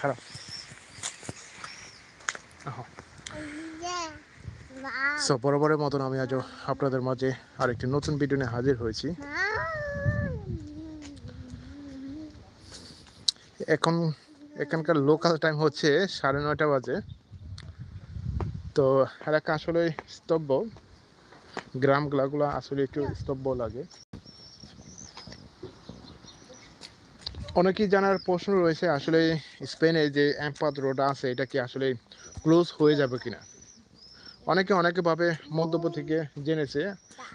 খারাপ। সো বরাবরের মতন আমি আজও আপনাদের মাঝে আরেকটি নতুন ভিডিও নিয়ে হাজির হয়েছি। এখন এখানকার লোকাল টাইম হচ্ছে সাড়ে নয়টা বাজে। তো এলাকা আসলে স্তব্ধ গ্রামগুলাগুলো আসলে একটু স্তব্ধ লাগে। অনেকেই জানার প্রশ্ন রয়েছে, আসলে স্পেনে যে অ্যাম্পাদ রোড আছে, এটা কি আসলে ক্লোজ হয়ে যাবে কিনা? অনেকে অনেকভাবে মন্তব্য থেকে জেনেছে।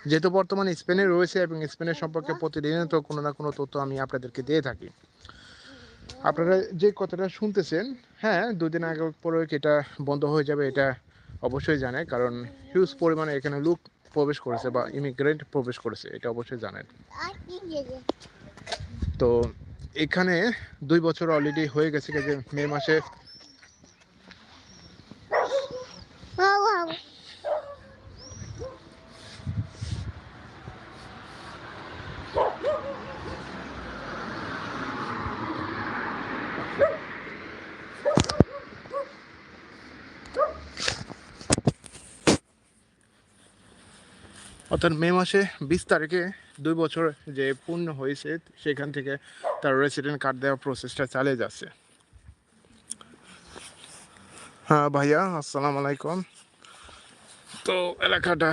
যেহেতু বর্তমানে স্পেনে রয়েছে এবং স্পেনের সম্পর্কে প্রতিদিনই তো কোনো না কোনো তথ্য আমি আপনাদেরকে দিয়ে থাকি। আপনারা যে কথাটা শুনতেছেন হ্যাঁ দুদিন আগে পরে এটা বন্ধ হয়ে যাবে এটা অবশ্যই জানে কারণ হিউজ পরিমাণে এখানে লোক প্রবেশ করেছে বা ইমিগ্রেন্ট প্রবেশ করেছে, এটা অবশ্যই জানেন। তো এখানে দুই বছর অলরেডি হয়ে গেছে যে মে মাসে। অর্থাৎ মে মাসে বিশ তারিখে দুই বছর যে পূর্ণ হয়েছে সেখান থেকে তার রেসিডেন্ট কার্ড দেওয়ার প্রসেসটা চালিয়ে যাচ্ছে। হ্যাঁ ভাইয়া, আসসালামু আলাইকুম। তো এলাকাটা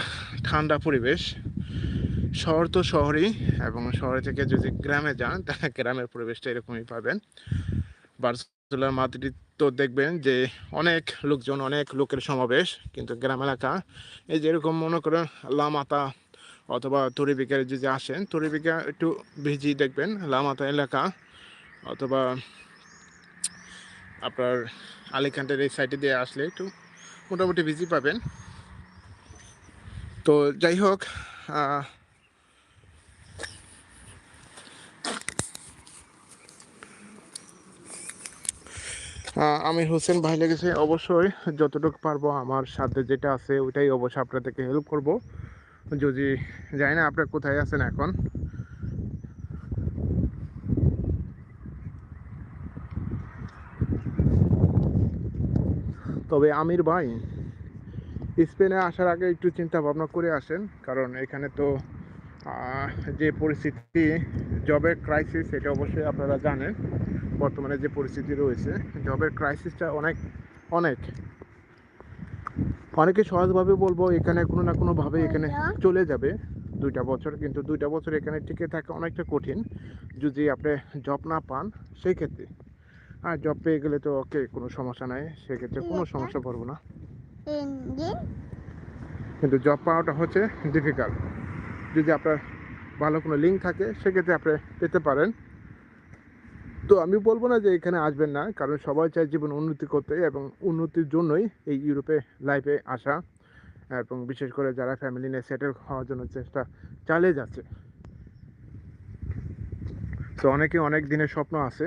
ঠান্ডা পরিবেশ। শহর তো শহরই এবং শহরে থেকে যদি গ্রামে যান, তাহলে গ্রামের পরিবেশটা এরকমই পাবেন। বার্সেলোনার মাদ্রিদ তো দেখবেন যে অনেক লোকজন, অনেক লোকের সমাবেশ, কিন্তু গ্রাম এলাকা এই যেরকম মনে করেন লামাতা অথবা তরিবিকার যদি আসেন তরিবিকা একটু ভিজি দেখবেন লামাতা এলাকা অথবা আপনার আলিকান্টের এই সাইডে দিয়ে আসলে একটু মোটামুটি ভিজি পাবেন। তো যাই হোক আহ, হোসেন ভাই লেগেছে অবশ্যই যতটুকু পারব আমার সাথে যেটা আছে ওইটাই অবশ্যই আপনাদেরকে হেল্প করব। যদি জানি না, আপনার কোথায় আছেন এখন? তবে আমির ভাই, স্পেনে আসার আগে একটু চিন্তা ভাবনা করে আসেন, কারণ এখানে তো যে পরিস্থিতি, জবের ক্রাইসিস এটা অবশ্যই আপনারা জানেন। বর্তমানে যে পরিস্থিতি রয়েছে, জবের ক্রাইসিসটা অনেক অনেক। অনেকে সহজভাবে বলব এখানে কোনো না কোনোভাবে এখানে চলে যাবে দুইটা বছর কিন্তু দুইটা বছর এখানে টিকে থাকা অনেকটা কঠিন। যদি আপনি জব না পান সেই ক্ষেত্রে আর জব পেয়ে গেলে তো ওকে কোনো সমস্যা নাই সেক্ষেত্রে কোনো সমস্যা পড়ব না। কিন্তু জব পাওয়াটা হচ্ছে ডিফিকাল্ট যদি আপনার ভালো কোনো লিঙ্ক থাকে সেক্ষেত্রে আপনি পেতে পারেন। তো আমি বলব না যে এখানে আসবেন না, কারণ সবাই চায় জীবন উন্নতি করতে এবং উন্নতির জন্যই এই ইউরোপে লাইফে আসা এবং বিশেষ করে যারা ফ্যামিলি নিয়ে সেটেল হওয়ার জন্য চেষ্টা চালিয়ে যাচ্ছে। তো অনেকে অনেক দিনের স্বপ্ন আছে।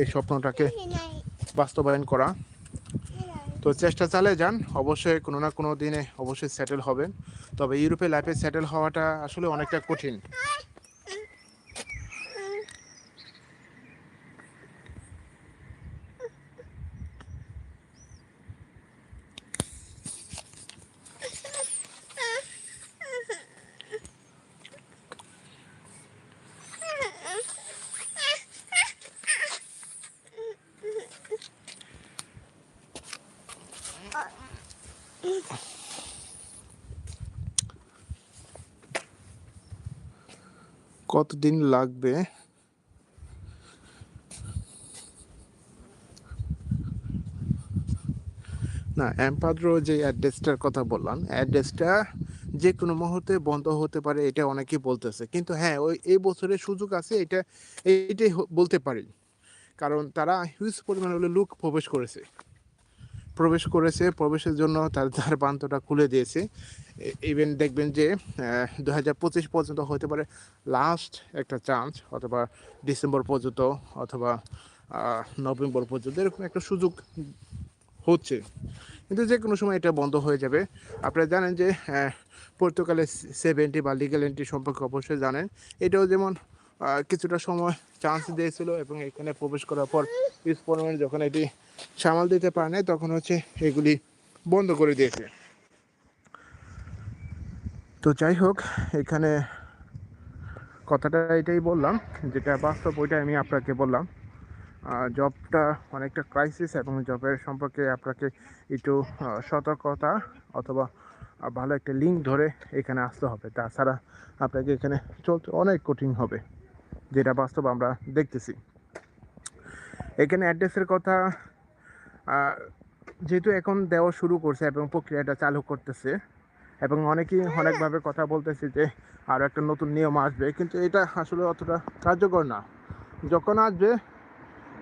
এই স্বপ্নটাকে বাস্তবায়ন করা। তো চেষ্টা চালিয়ে যান। অবশ্যই কোনো না কোনো দিনে অবশ্যই সেটেল হবেন। তবে ইউরোপে লাইফে সেটেল হওয়াটা আসলে অনেকটা কঠিন। কতদিন লাগবে। না অ্যাম্পাদ্রো যে অ্যাড্রেসটার কথা বললাম, অ্যাড্রেসটা যে কোনো মুহূর্তে বন্ধ হতে পারে, এটা অনেকেই বলতেছে। কিন্তু হ্যাঁ ওই এই বছরের সুযোগ আছে, এটা, এইটাই বলতে পারি। কারণ তারা হিউজ পরিমাণ হলে লোক প্রবেশ করেছে। প্রবেশ করেছে, প্রবেশের জন্য তার দ্বার প্রান্তটা খুলে দিয়েছে। ইভেন দেখবেন যে দু পঁচিশ পর্যন্ত হতে পারে লাস্ট একটা চান্স অথবা ডিসেম্বর পর্যন্ত, অথবা নভেম্বর পর্যন্ত, এরকম একটা সুযোগ হচ্ছে। কিন্তু যে কোনো সময় এটা বন্ধ হয়ে যাবে। আপনারা জানেন যে পর্তুগালের সেভেন্টি বা লিগাল এন্ট্রি সম্পর্কে অবশ্যই জানেন। এটাও যেমন কিছুটা সময় চান্স দিয়েছিল এবং এখানে প্রবেশ করার পর স্পোর্টম্যান যখন এটি সামাল দিতে পারে নাই, তখন হচ্ছে এগুলি বন্ধ করে দিয়েছে। তো যাই হোক, এখানে কথাটা এটাই বললাম, যেটা বাস্তব ওইটাই আমি আপনাকে বললাম। জবটা অনেকটা ক্রাইসিস এবং জবের সম্পর্কে আপনাকে একটু সতর্কতা অথবা ভালো একটা লিঙ্ক ধরে এখানে আসতে হবে। তাছাড়া আপনাকে এখানে চলতে অনেক কঠিন হবে। যেটা বাস্তব আমরা দেখতেছি। এখানে অ্যাড্রেসের কথা যেহেতু এখন দেওয়া শুরু করছে এবং প্রক্রিয়াটা চালু করতেছে, এবং অনেকেই অনেকভাবে কথা বলতেছে যে আরও একটা নতুন নিয়ম আসবে, কিন্তু এটা আসলে অতটা কার্যকর না। যখন আসবে,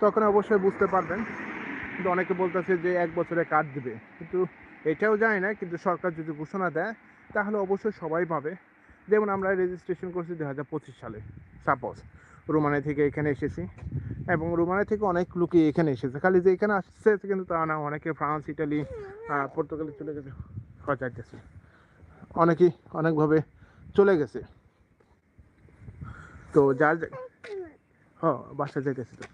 তখন অবশ্যই বুঝতে পারবেন কিন্তু অনেকে বলতেছে যে এক বছরে কার্ড দিবে, কিন্তু এটাও জানি না, কিন্তু সরকার যদি ঘোষণা দেয়, তাহলে অবশ্যই সবাই পাবে। যেমন আমরা রেজিস্ট্রেশন করছি দু হাজার পঁচিশ সালে সাপোজ রোমানে থেকে এখানে এসেছি এবং রোমানে থেকে অনেক লোকই এখানে এসেছে। খালি যে এখানে আসছে কিন্তু তা না, অনেকে ফ্রান্স, ইটালি পর্তুগালে চলে গেছে যাইতেছে অনেকেই অনেকভাবে চলে গেছে। তো যার যে- হ্যাঁ বাসা যাইতেছে তো।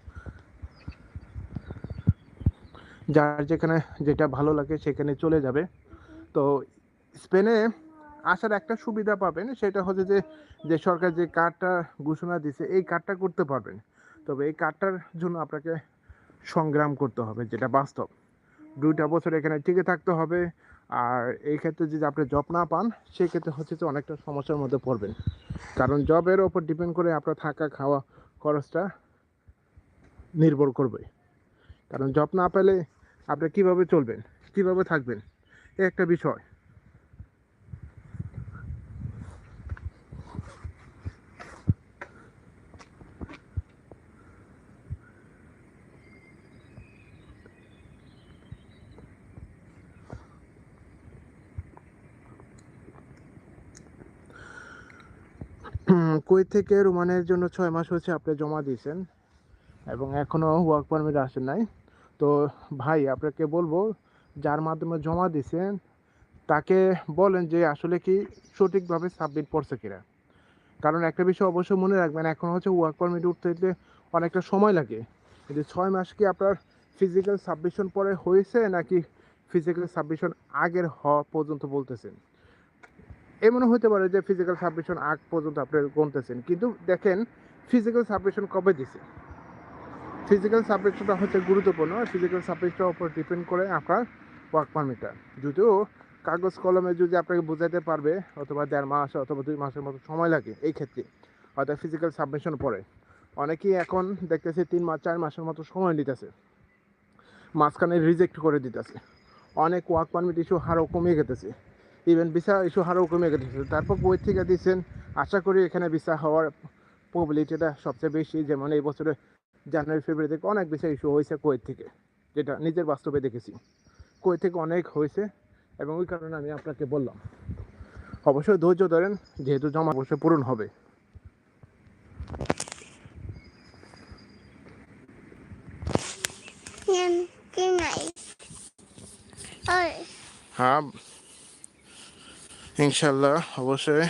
যার যেখানে যেটা ভালো লাগে সেখানে চলে যাবে। তো স্পেনে আসার একটা সুবিধা পাবেন, সেটা হচ্ছে যে যে সরকার যে কার্ডটা ঘোষণা দিছে, এই কার্ডটা করতে পারবেন। তবে এই কার্ডটার জন্য আপনাকে সংগ্রাম করতে হবে, যেটা বাস্তব। দুইটা বছর এখানে টিকে থাকতে হবে, আর এই ক্ষেত্রে যদি আপনি জব না পান, সেক্ষেত্রে হচ্ছে যে অনেকটা সমস্যার মধ্যে পড়বেন। কারণ জবের ওপর ডিপেন্ড করে আপনার থাকা, খাওয়া খরচটা নির্ভর করবে। কারণ জব না পেলে আপনি কীভাবে চলবেন, কীভাবে থাকবেন এই একটা বিষয়। কুয়েত থেকে রোমানের জন্য ছয় মাস হচ্ছে আপনি জমা দিয়েছেন এবং এখনও ওয়ার্ক পারমিট আসেন নাই। তো ভাই, আপনাকে বলব, যার মাধ্যমে জমা দিয়েছেন, তাকে বলেন যে আসলে কি সঠিকভাবে সাবমিট করছে কিনা। কারণ একটা বিষয় অবশ্যই মনে রাখবেন, এখন হচ্ছে ওয়ার্ক পারমিট উঠতে দিতে অনেকটা সময় লাগে। কিন্তু ছয় মাস কি আপনার ফিজিক্যাল সাবমিশন পরে হয়েছে নাকি ফিজিক্যাল সাবমিশন আগের হওয়া পর্যন্ত বলতেছেন? এমনও হতে পারে যে ফিজিক্যাল সাবমিশন আগ পর্যন্ত আপনি গুনতেছেন। কিন্তু দেখেন ফিজিক্যাল সাবমিশন কবে দিছে? ফিজিক্যাল সাবমিশনটা হচ্ছে গুরুত্বপূর্ণ। ফিজিক্যাল সাবমিশনের উপর ডিপেন্ড করে আপনার ওয়ার্ক পারমিটটা যদিও কাগজ কলমে যদি আপনাকে বোঝাতে পারবে, অথবা দেড় মাস অথবা দুই মাসের মতো সময় লাগে এই ক্ষেত্রে অর্থাৎ ফিজিক্যাল সাবমিশন পরে অনেকেই এখন দেখতেছে তিন মাস, চার মাসের মতো সময় নিতেছে। মাঝখানে রিজেক্ট করে দিতেছে। অনেক ওয়ার্ক পারমিট ইস্যু হারও কমিয়ে গেতেছে। ইভেন ভিসা ইস্যু হারও কমে গেছে। তারপর কুয়েত থেকে দিচ্ছেন আশা করি এখানে ভিসা হওয়ার প্রবলিটিটা সবচেয়ে বেশি। যেমন এই বছরে জানুয়ারি ফেব্রুয়ারি থেকে অনেক ভিসা ইস্যু হয়েছে কুয়েত থেকে যেটা নিজের বাস্তবে দেখেছি। কুয়েত থেকে অনেক হয়েছে এবং ওই কারণে আমি আপনাকে বললাম। অবশ্যই ধৈর্য ধরেন যেহেতু জমা অবশ্যই পূরণ হবে। হ্যাঁ। ইনশাল্লাহ অবশ্যই।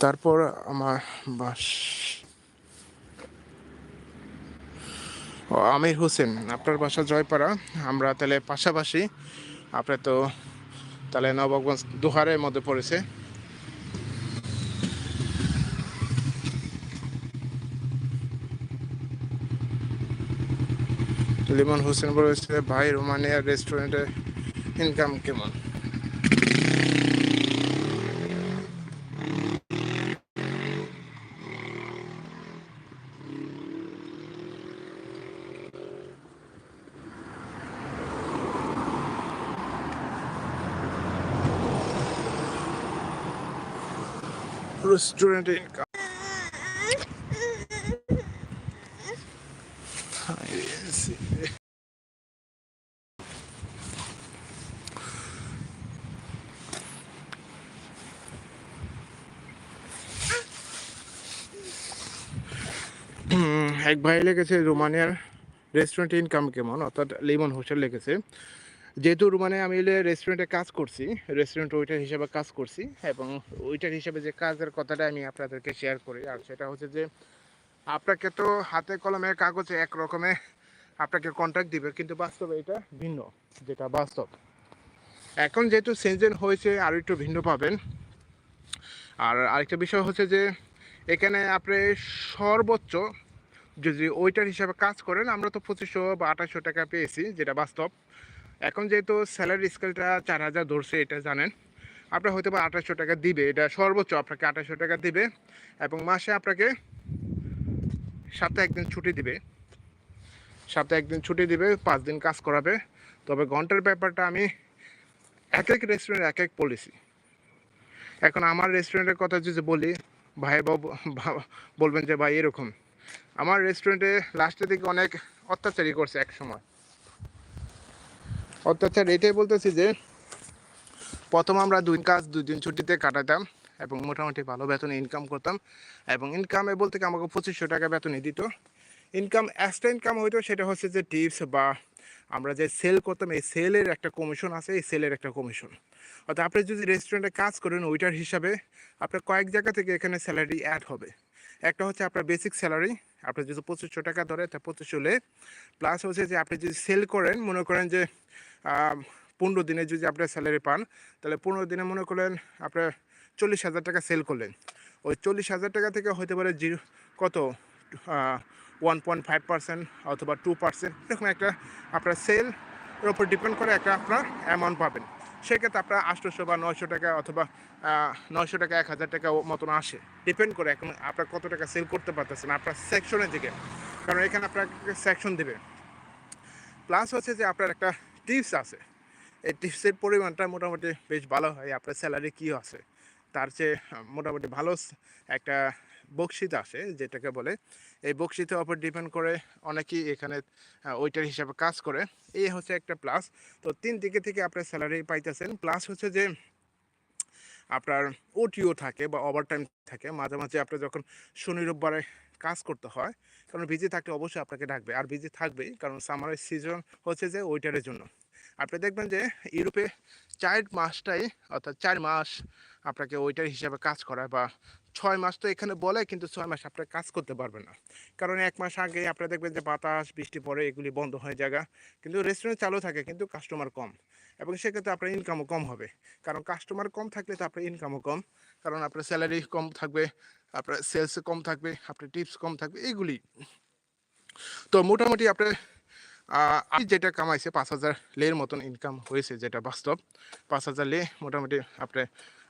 তারপর আমার বাস। আমির হোসেন, আপনার বাসা জয়পাড়া। আমরা তাহলে পাশাপাশি, আপনার তো তাহলে নবাবগঞ্জ দুহারের মধ্যে পড়েছে। লিমন হোসেন বলেছে, ভাই, রোমানিয়ার রেস্টুরেন্টে ইনকাম কেমন? রেস্টুরেন্টে ইনকাম হুম, এক ভাই লেগেছে রোমানিয়ার রেস্টুরেন্ট ইনকাম কেমন? অর্থাৎ লিমন হোসেন লেগেছে যেহেতু মানে আমি রেস্টুরেন্টে কাজ করছি রেস্টুরেন্ট ওইটার হিসাবে কাজ করছি এবং ওইটার হিসাবে যে কাজের কথাটা আমি আপনাদেরকে শেয়ার করি, আর সেটা হচ্ছে যে আপনাকে তো হাতে কলমে কাগজে এক রকমে আপনাকে কন্ট্যাক্ট দিবে, কিন্তু বাস্তবে এটা ভিন্ন, যেটা বাস্তব। এখন যেহেতু সেনজেন হয়েছে, আর একটু ভিন্ন পাবেন। আর আরেকটা বিষয় হচ্ছে যে এখানে আপনি সর্বোচ্চ যদি ওইটার হিসাবে কাজ করেন, আমরা তো পঁচিশশো বা আঠাশশো টাকা পেয়েছি, যেটা বাস্তব। এখন যেহেতু স্যালারি স্কেলটা চার হাজার ধরছে, এটা জানেন, আপনার হয়তো বা আঠাশশো টাকা দিবে, এটা সর্বোচ্চ আপনাকে আঠাশশো টাকা দিবে, এবং মাসে আপনাকে সপ্তাহে একদিন ছুটি দিবে সপ্তাহে একদিন ছুটি দিবে, পাঁচ দিন কাজ করাবে। তবে ঘণ্টার ব্যাপারটা আমি এক এক রেস্টুরেন্ট এক এক পলিসি এখন আমার রেস্টুরেন্টের কথা যদি বলি, ভাই বলবেন যে ভাই এরকম। আমার রেস্টুরেন্টে লাস্টের দিকে অনেক অত্যাচারই করছে এক সময়। অত্যাচার এটাই বলতেছি যে প্রথম আমরা দুই কাজ, দুই দিন ছুটিতে কাটাতাম এবং মোটামুটি ভালো বেতনে ইনকাম করতাম এবং ইনকামে বলতে আমাকে পঁচিশশো টাকা বেতনই দিত। ইনকাম এক্সট্রা ইনকাম হইতো সেটা হচ্ছে যে টিপস বা আমরা যে সেল করতাম, এই সেলের একটা কমিশন আছে, এই সেলের একটা কমিশন অর্থাৎ আপনি যদি রেস্টুরেন্টে কাজ করেন, ওইটার হিসাবে আপনার কয়েক জায়গা থেকে এখানে স্যালারি অ্যাড হবে। একটা হচ্ছে আপনার বেসিক স্যালারি আপনার যদি পঁচিশশো টাকা ধরে, তা পঁচিশশো লে প্লাস হচ্ছে যে আপনি যদি সেল করেন, মনে করেন যে পনেরো দিনে যদি আপনার স্যালারি পান, তাহলে পনেরো দিনে মনে করেন আপনার চল্লিশ হাজার টাকা সেল করলেন। ওই চল্লিশ হাজার টাকা থেকে হতে পারে জিরো কত? ওয়ান পয়েন্ট ফাইভ পার্সেন্ট অথবা টু পার্সেন্ট এরকম একটা আপনার সেল এর উপর ডিপেন্ড করে একটা আপনার অ্যামাউন্ট পাবেন। সেক্ষেত্রে আপনার আটশোশো বা নয়শো টাকা অথবা নয়শো টাকা, এক হাজার টাকা মতন আসে। ডিপেন্ড করে এখন আপনার কত টাকা সেল করতে পারতেছেন আপনার সেকশনের দিকে। কারণ এখানে আপনাকে সেকশন দেবে। প্লাস হচ্ছে যে আপনার একটা টিপস আছে। এই টিপসের পরিমাণটা মোটামুটি বেশ ভালো হয়। আপনার স্যালারি কী আছে। তার চেয়ে মোটামুটি ভালো একটা বকশিত আসে, যেটাকে বলে। এই বকশিতের ওপর ডিপেন্ড করে অনেকেই এখানে ওইটার হিসাবে কাজ করে। এই হচ্ছে একটা প্লাস তো তিন দিকে থেকে আপনার স্যালারি পাইতেছেন। প্লাস হচ্ছে যে, আপনার ওটিও থাকে বা ওভারটাইম থাকে। মাঝে মাঝে আপনার যখন শনি রোববারে কাজ করতে হয়, কারণ বিজি থাকলে অবশ্যই আপনাকে ডাকবে। আর বিজি থাকবেই, কারণ সামারের সিজন হচ্ছে যে ওইটারের জন্য। আপনি দেখবেন যে, ইউরোপে চার মাসটাই, অর্থাৎ চার মাস আপনাকে ওইটার হিসাবে কাজ করায় বা ছয় মাস তো এখানে বলে, কিন্তু ছয় মাস আপনার কাজ করতে পারবেন না। কারণ এক মাস আগে আপনারা দেখবেন যে বাতাস, বৃষ্টি পড়ে এগুলি বন্ধ হয়ে জায়গা। কিন্তু রেস্টুরেন্ট চালু থাকে, কিন্তু কাস্টমার কম। এবং সেক্ষেত্রে আপনার ইনকামও কম হবে। কারণ কাস্টমার কম থাকলে তো আপনার ইনকামও কম। কারণ আপনার স্যালারি কম থাকবে, আপনার সেলস কম থাকবে, আপনার টিপস কম থাকবে এইগুলি তো মোটামুটি আপনার আমি যেটা কামাইছে পাঁচ হাজার লের মতন ইনকাম হয়েছে যেটা বাস্তব। পাঁচ হাজার লে মোটামুটি আপনি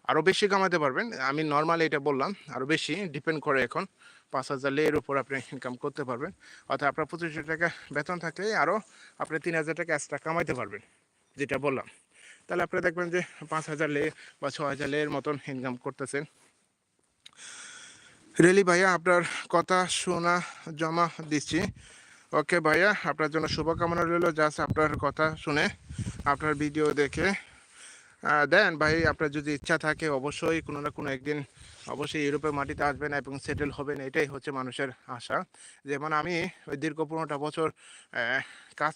আরও বেশি কামাতে পারবেন। আমি নর্মালি এটা বললাম আরও বেশি ডিপেন্ড করে এখন পাঁচ হাজার লের উপর আপনি ইনকাম করতে পারবেন। অর্থাৎ আপনার পঁচিশশো টাকা বেতন থাকলে আরও আপনি তিন হাজার টাকা এক্সট্রা কামাইতে পারবেন, যেটা বললাম। তাহলে আপনি দেখবেন যে পাঁচ হাজার লে বা ছ হাজার লের মতন ইনকাম করতেছেন। রেলি ভাইয়া, আপনার কথা শোনা, জমা দিচ্ছি। ওকে ভাইয়া, আপনার জন্য শুভকামনা রইল জাস্ট আপনার কথা শুনে, আপনার ভিডিও দেখে। দেন ভাই, আপনার যদি ইচ্ছা থাকে, অবশ্যই কোনো না কোনো একদিন অবশ্যই ইউরোপের মাটিতে আসবেন এবং সেটেল হবেন, এটাই হচ্ছে মানুষের আশা। যেমন আমি ওই দীর্ঘ পনেরোটা বছর কাজ,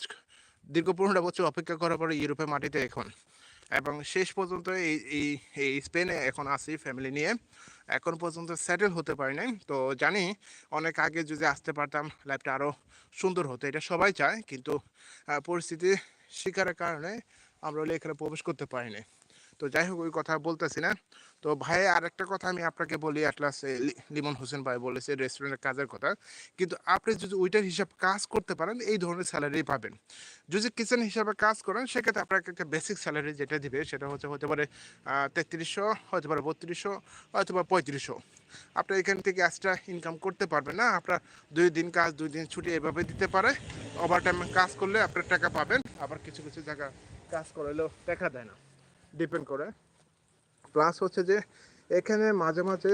দীর্ঘ পনেরোটা বছর অপেক্ষা করার পরে ইউরোপের মাটিতে এখন। এবং শেষ পর্যন্ত এই এই এই স্পেনে এখন আছি ফ্যামিলি নিয়ে। এখন পর্যন্ত সেটেল হতে পারি নাই। তো জানি অনেক আগে যদি আসতে পারতাম লাইফটা আরও সুন্দর হতো, এটা সবাই চায়। কিন্তু পরিস্থিতি শিকারের কারণে আমরা এখানে প্রবেশ করতে পারিনি তো যাই হোক ওই কথা বলতেছি না। তো ভাই আর একটা কথা আমি আপনাকে বলি অ্যাটলাস লিমন হোসেন ভাই বলেছে রেস্টুরেন্টের কাজের কথা। কিন্তু আপনি যদি ওইটার হিসাব কাজ করতে পারেন, এই ধরনের স্যালারি পাবেন। যদি কিচেন হিসাবে কাজ করেন, সেক্ষেত্রে আপনাকে একটা বেসিক স্যালারি যেটা দিবে, সেটা হচ্ছে, হতে পারে তেত্রিশশো, হতে পারে, বত্রিশশো, অথবা পঁয়ত্রিশশো। আপনি এখান থেকে এক্সট্রা ইনকাম করতে পারবেন না। আপনার দুই দিন কাজ, দুই দিন ছুটি এভাবে দিতে পারে। ওভার টাইম কাজ করলে আপনার টাকা পাবেন। আবার কিছু কিছু জায়গা কাজ করলেও টাকা দেয় না। ডিপেন্ড করে। প্লাস হচ্ছে যে এখানে মাঝে মাঝে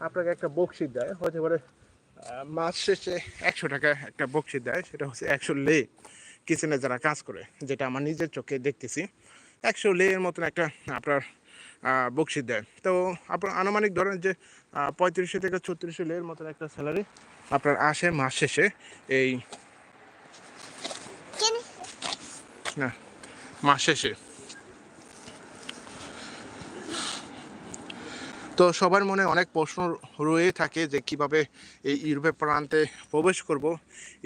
আপনাকে একটা বকশিস দেয় হতে পারে মাস শেষে একশো টাকা একটা বকশিস দেয় সেটা হচ্ছে একশো লে কিচেনে যারা কাজ করে যেটা আমার নিজের চোখে দেখতেছি একশো লে এর মতন একটা আপনার আহ, বকশিস দেয়। তো আপনার আনুমানিক ধরেন যে পঁয়ত্রিশশো থেকে ছত্রিশশো লের মতন একটা স্যালারি আপনার আসে মাস শেষে এই না মাস শেষে। তো সবার মনে অনেক প্রশ্ন রয়ে থাকে যে কীভাবে এই ইউরোপে প্রান্তে প্রবেশ করব।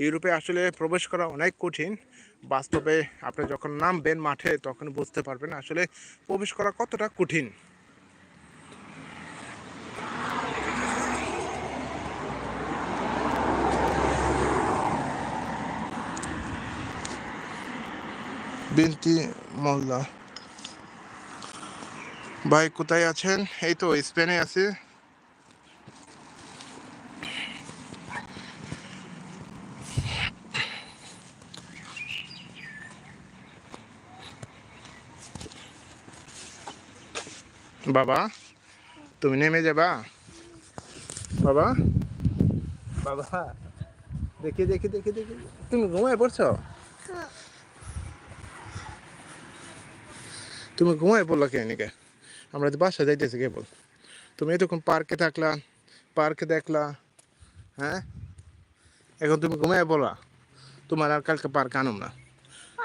ইউরোপে আসলে প্রবেশ করা অনেক কঠিন। বাস্তবে আপনি যখন নামবেন মাঠে, তখন বুঝতে পারবেন আসলে প্রবেশ করা কতটা কঠিন। বিনতি মোল্লা ভাই কোথায় আছেন? এই তো স্পেনে আছি। বাবা তুমি নেমে যাবা? বাবা? বাবা। দেখি দেখি দেখি দেখি। তুমি ঘুমায় পড়ছো? তুমি ঘুমায় পড়ল কে নিকে আমরা তো বাসা যাইতেছি কেবল তুমি এতক্ষণ পার্কে থাকলা, পার্কে দেখলা হ্যাঁ? এখন তুমি ঘুমায় পড়লা তোমার আর কালকে পার্ক আনুম না।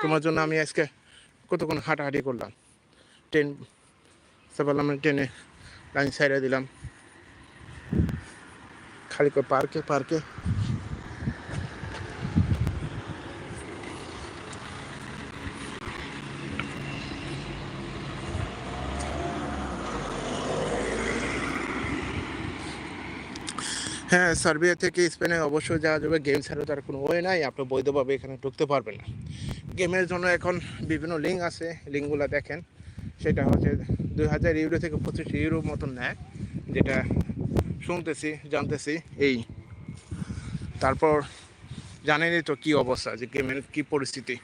তোমার জন্য আমি আজকে কতক্ষণ হাঁটাহাঁটি করলাম? ট্রেন সকালে আমি ট্রেনে লাইন সাইডে দিলাম। খালি পার্কে পার্কে? হ্যাঁ সার্বিয়া থেকে স্পেনে অবশ্যই যাওয়া যাবে। গেম ছাড়া তার কোনো ওয়ে নাই, আপনি বৈধভাবে এখানে ঢুকতে পারবেন না। গেমের জন্য এখন বিভিন্ন লিঙ্ক আছে লিঙ্কগুলো দেখেন। সেটা হচ্ছে দুই হাজার ইউরো থেকে পঁচিশ ইউরো মতন নেয়, যেটা শুনতেছি, জানতেছি, এই। তারপর জানেনই তো কী অবস্থা, যে গেমের কী পরিস্থিতি।